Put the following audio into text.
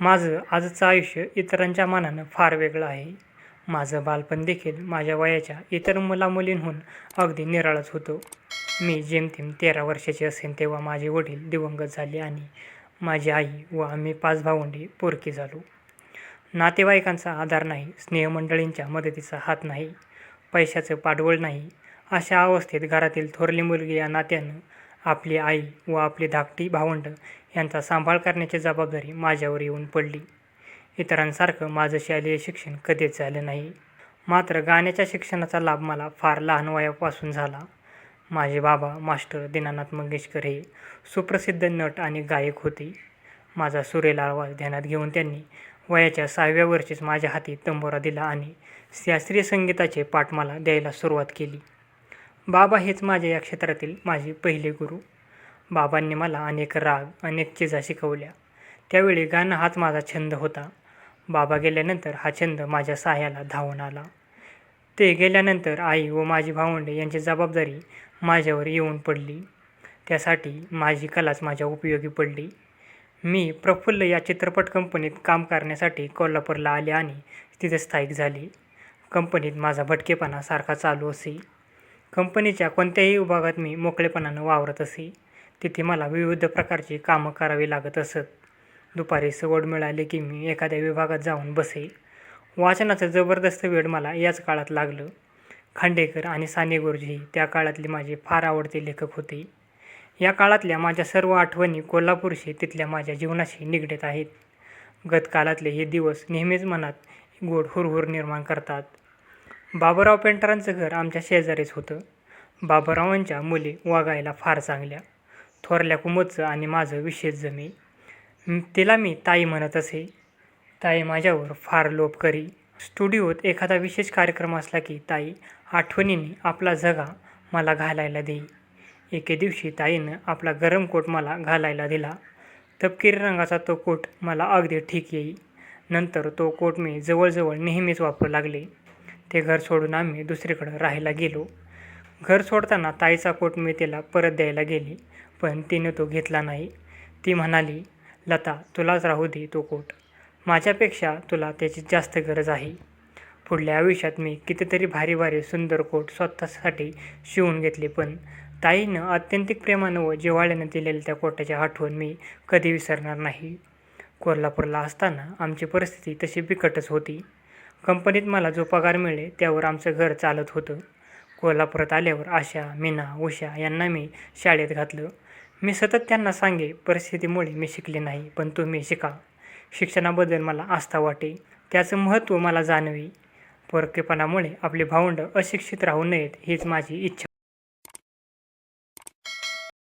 माझं आजचं आयुष्य इतरांच्या मानानं फार वेगळं आहे. माझं बालपण देखील माझ्या वयाच्या इतर मुलामुलींहून अगदी निराळंच होतं. मी जेमतेम तेरा वर्षाची असेन तेव्हा माझे वडील दिवंगत झाले आणि माझी आई व आम्ही पाच भावंडे पोरकी झालो. नातेवाईकांचा आधार नाही, स्नेहमंडळींच्या मदतीचा हात नाही, पैशाचं पाठबळ नाही अशा अवस्थेत घरातील थोरली मुलगी या नात्यानं आपली आई व आपली धाकटी भावंडं यांचा सांभाळ करण्याची जबाबदारी माझ्यावर येऊन पडली. इतरांसारखं माझं शालेय शिक्षण कधीच झालं नाही. मात्र गाण्याच्या शिक्षणाचा लाभ मला फार लहान वयापासून झाला. माझे बाबा मास्टर दीनानाथ मंगेशकर हे सुप्रसिद्ध नट आणि गायक होते. माझा सुरेल आवाज ध्यानात घेऊन त्यांनी वयाच्या सहाव्या वर्षीच माझ्या हाती तंबोरा दिला आणि शास्त्रीय संगीताचे पाठ मला द्यायला सुरुवात केली. बाबा हेच माझ्या या क्षेत्रातील माझे पहिले गुरु बाबांनी मला अनेक राग, अनेक चिजा शिकवल्या. त्यावेळी गाणं हाच माझा छंद होता. बाबा गेल्यानंतर हा छंद माझ्या साह्याला धावून आला. ते गेल्यानंतर आई व माझी भावंडे यांची जबाबदारी माझ्यावर येऊन पडली. त्यासाठी माझी कलाच माझ्या उपयोगी पडली. मी प्रफुल्ल या चित्रपट कंपनीत काम करण्यासाठी कोल्हापूरला आले आणि तिथे स्थायिक झाले. कंपनीत माझा भटकेपणा सारखा चालू असे. कंपनीच्या कोणत्याही विभागात मी मोकळेपणानं वावरत असे. तिथे मला विविध प्रकारची कामं करावी लागत असत. दुपारी सवड मिळाली की मी एखाद्या विभागात जाऊन बसे. वाचनाचं जबरदस्त वेड मला याच काळात लागलं. खांडेकर आणि साने गुरुजी त्या काळातले माझे फार आवडते लेखक होते. या काळातल्या माझ्या सर्व आठवणी कोल्हापूरशी, तिथल्या माझ्या जीवनाशी निगडीत आहेत. गतकाळातले हे दिवस नेहमीच मनात गोड हुरहुर निर्माण करतात. बाबूराव पेंटरांचं घर आमच्या शेजारीच होतं. बाबूरावांच्या मुली वागायला फार चांगल्या. थोरल्या कुमुदचं आणि माझं विशेष जमे. तिला मी ताई म्हणत असे. ताई माझ्यावर फार लोप करी. स्टुडिओत एखादा विशेष कार्यक्रम असला की ताई आठवणीने आपला जगा मला घालायला देई. एके दिवशी ताईनं आपला गरम कोट मला घालायला दिला. तपकिरी रंगाचा तो कोट मला अगदी ठीक येई. नंतर तो कोट मी जवळजवळ नेहमीच वापरू लागले. ते घर सोडून आम्ही दुसरीकडं राहायला गेलो. घर सोडताना ताईचा कोट मी तिला परत द्यायला गेले, पण तिने तो घेतला नाही. ती म्हणाली, लता तुलाच राहू दे तो कोट. माझ्यापेक्षा तुला त्याची जास्त गरज आहे. पुढल्या आयुष्यात मी कितीतरी भारी भारी सुंदर कोट स्वतःसाठी शिवून घेतले पण ताईनं आत्यंतिक प्रेमानं व जिव्हाळ्यानं दिलेल्या त्या कोटाची आठवण मी कधी विसरणार नाही. कोल्हापूरला असताना आमची परिस्थिती तशी बिकटच होती. कंपनीत मला जो पगार मिळे त्यावर आमचं घर चालत होतं. कोल्हापुरात आल्यावर आशा, मीना, उषा यांना मी शाळेत घातलं. मी सतत त्यांना सांगे परिस्थितीमुळे मी शिकले नाही, पण तुम्ही शिका. शिक्षणाबद्दल मला आस्था वाटे. त्याचं महत्त्व मला जाणवे. परकेपणामुळे आपली भावंडं अशिक्षित राहू नयेत हीच माझी इच्छा